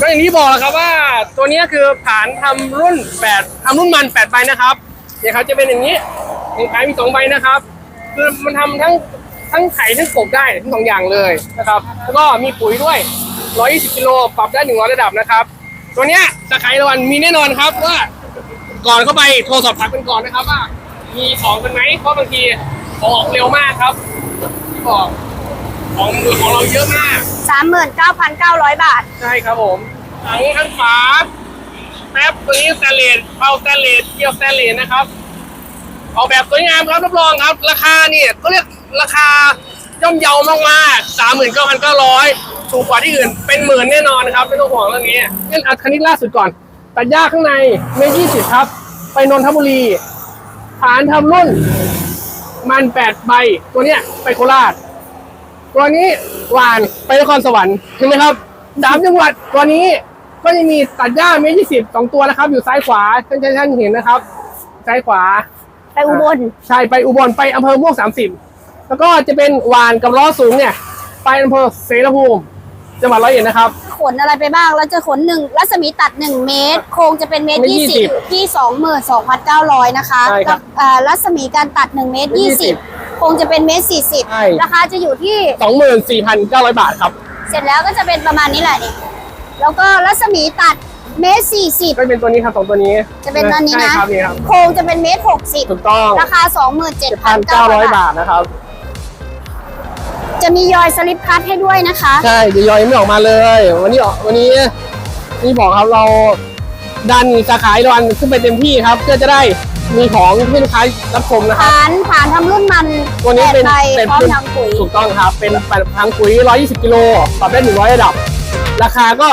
ก็อย่างที่บอกแล้วครับว่าตัวนี้คือฐานทำรุ่น8ทำรุ่นมัน8ใบนะครับเนี่ยครับจะเป็นอย่างนี้มีขายมีสองใบนะครับ คือมันทำทั้งทั้งไข่ทั้งกบได้ทั้งสองอย่างเลยนะครับแล้วก็มีปุ๋ยด้วย 120กิโลปรับได้100ระดับนะครับ ตัวเนี้ยตะไคร้ระวันมีแน่นอนครับว่าก่อนเข้าไปโทรสอบถามกันก่อนนะครับว่า มีของกันไหมเพราะบางทีของออกเร็วมากครับที่บอก ของมือของเราเยอะมาก 39,900 บาท ใช่ครับผมถังข้างฝาแป๊บตัวนี้สแตนเลสเผาสแตนเลสเกี่ยวสแตนเลสนะครับ ออกแบบสวยงามครับรับรองครับ ราคาเนี่ยก็เรียกราคาย่อมเยามากๆสามหมื่นเก้าพันเก้าร้อยถูกกว่าที่อื่นเป็นหมื่นแน่นอนนะครับไม่ต้องห่วงเรื่องนี้เล่นอัดคันนี้ล่าสุดก่อน ตัดหญ้าข้างในเมยี่สิบครับ ไปนนทบุรี ฐานทำรุ่น มันแปดใบตัวเนี้ยไปโคราชตั วนี้หวานไปนครสวรรค์เห็นไหมครับสามจังหวัดตัวนี้ก็จะมีตัดหญ้าเมยี่สิบสองตัวนะครับ อยู่ซ้ายขวาท่านท่านเห็นนะครับ ซ้ายขวาไปอุบลใช่ไปอุบลไปอำเภอม่วงสามสิบแล้วก็จะเป็นหวานกับล้อสูงเนี่ย ไปอำเภอเสรภูมิจังหวัดร้อยเอ็ดนะครับ ขนอะไรไปบ้างเราจะขนหนึ่งรัศมีตัด1เมตร โครงจะเป็นเมตรเมตรยี่สิบ20อยู่ที่22,900นะคะใช่ครับกัเอ่อรัศมีการตัด1เมตรเมตร20โครงจะเป็นเมตรใช่40ราคาจะอยู่ที่สองหมื่นสี่พันเก้าร้อยบาทครับ เสร็จแล้วก็จะเป็นประมาณนี้แหละนี่แล้วก็รัศมีตัดเมตรก็เป็นตัวนี้ครับสองตัวนี้40จะเป็นอันนี้ใช่นะครับนี่ครับ โครงจะเป็นเมตรถูกต้อง60ราคาเจ็ดพันเก้าร้อย27,900 บาท บาทนะครับ จะมียอยสลิปคัทให้ด้วยนะคะ ใช่เดี๋ยวยอยยังไม่ออกมาเลย วันนี้ออกวันนี้นี่บอกครับเราดันสาขาอีกวันขึ้นไปเต็มที่ครับ เพื่อจะได้ มีของให้ลูกค้ารับชมนะครับฐานฐานทำรุ่นมันตัวนี้เป็นแปดใบเป็นพร้อมเป็นทางปุ๋ยถูกต้องครับ เป็นทางปุ๋ย 120 กิโลปรับได้ 100 ระดับ ราคาก็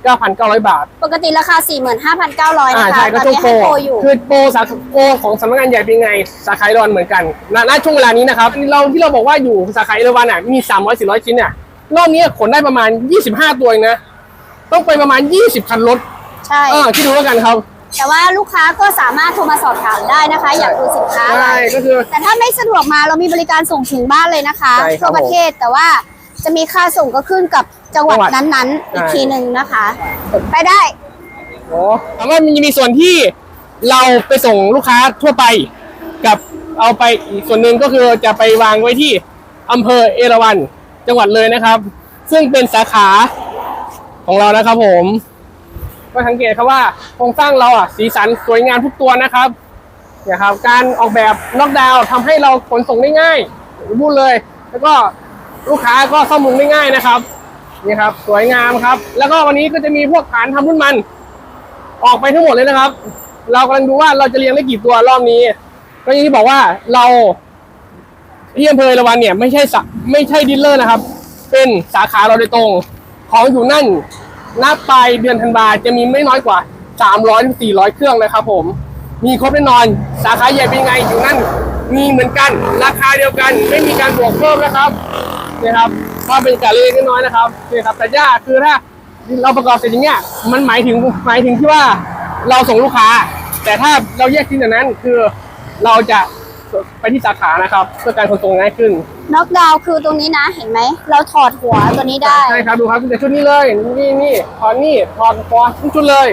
39,900 บาท ปกติราคา 45,900 อ่านะคะใช่ก็ตอนช่วงนี้โปรให้โปรอยู่ คือโปรสาขาโปรของสำนักงานใหญ่เป็นไง สาขาเอราวันเหมือนกันณณช่วงเวลานี้นะครับเราที่เราบอกว่าอยู่สาขาเอราวันอะมี 300 400 ชิ้นเนี่ยรอบนี้ขนได้ประมาณ 25 ตัวเองนะ ต้องไปประมาณ 20 คันรถใช่ เออคิดดูแล้วกันครับ แต่ว่าลูกค้าก็สามารถโทรมาสอบถามได้นะคะ อยากดูสินค้าอะไรใช่ก็คือ แต่ถ้าไม่สะดวกมาเรามีบริการส่งถึงบ้านเลยนะคะใช่ครับทั่วประเทศแต่ว่าจะมีค่าส่งก็ขึ้นกับจังหวัดจังหวัดนั้นๆ อีกใช่ ทีหนึ่งนะคะ ไปได้โอ้ถามว่ามันจะมีส่วนที่เราไปส่งลูกค้าทั่วไป กับเอาไปอีกส่วนหนึ่งก็คือจะไปวางไว้ที่อำเภอเอราวัณจังหวัดเลยนะครับ ซึ่งเป็นสาขาของเรานะครับผม ก็สังเกตครับว่าโครงสร้างเราอะสีสันสวยงามทุกตัวนะครับเนี่ยครับการออกแบบล็อกดาวน์ทำให้เราขนส่งได้ง่ายพูดเลย แล้วก็ลูกค้าก็ซ่อมมุงได้ง่ายนะครับนี่ครับสวยงามครับ แล้วก็วันนี้ก็จะมีพวกฐานทำรุ่นมัน ออกไปทั้งหมดเลยนะครับ เรากำลังดูว่าเราจะเลี้ยงได้กี่ตัวรอบนี้ ก็อย่างที่บอกว่าเราที่อำเภอเอราวันเนี่ยไม่ใช่สาไม่ใช่ดีลเลอร์นะครับ เป็นสาขาเราโดยตรงของอยู่นั่น นับปลายเดือนธันวาจะมีไม่น้อยกว่า 300ถึง400 เครื่องนะครับผม มีครบแน่นอน สาขาใหญ่เป็นไงอยู่นั่น มีเหมือนกัน ราคาเดียวกัน ไม่มีการบวกเพิ่มนะครับนี่ครับก็เป็นการเล็กน้อยนะครับนี่ครับแต่ย่าคือถ้าเราประกอบเสร็จอย่างเงี้ย มันหมายถึงหมายถึงที่ว่าเราส่งลูกค้า แต่ถ้าเราแยกชิ้นอย่างนั้นคือเราจะ ไปที่สาขานะครับเพื่อการขนส่งง่ายขึ้นน็อกดาวน์คือตรงนี้นะเห็นไหม เราถอดหัวตัวนี้ได้ ใช่ครับดูครับแต่ชุดนี้เลย นี่นี่ถอดนี่ถอดคอทุกชุดเลย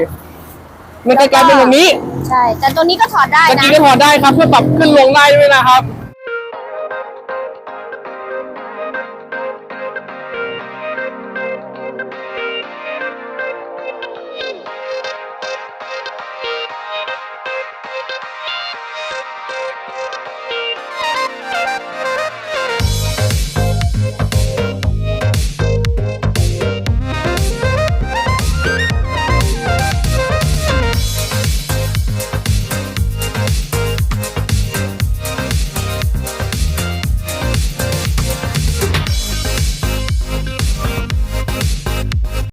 มันจะกลายเป็นแบบนี้ใช่ แต่ตัวนี้ก็ถอดได้ตะนะ กี้ก็ถอดได้ครับเพื่อปรับขึ้นลงได้ด้วยนะครับ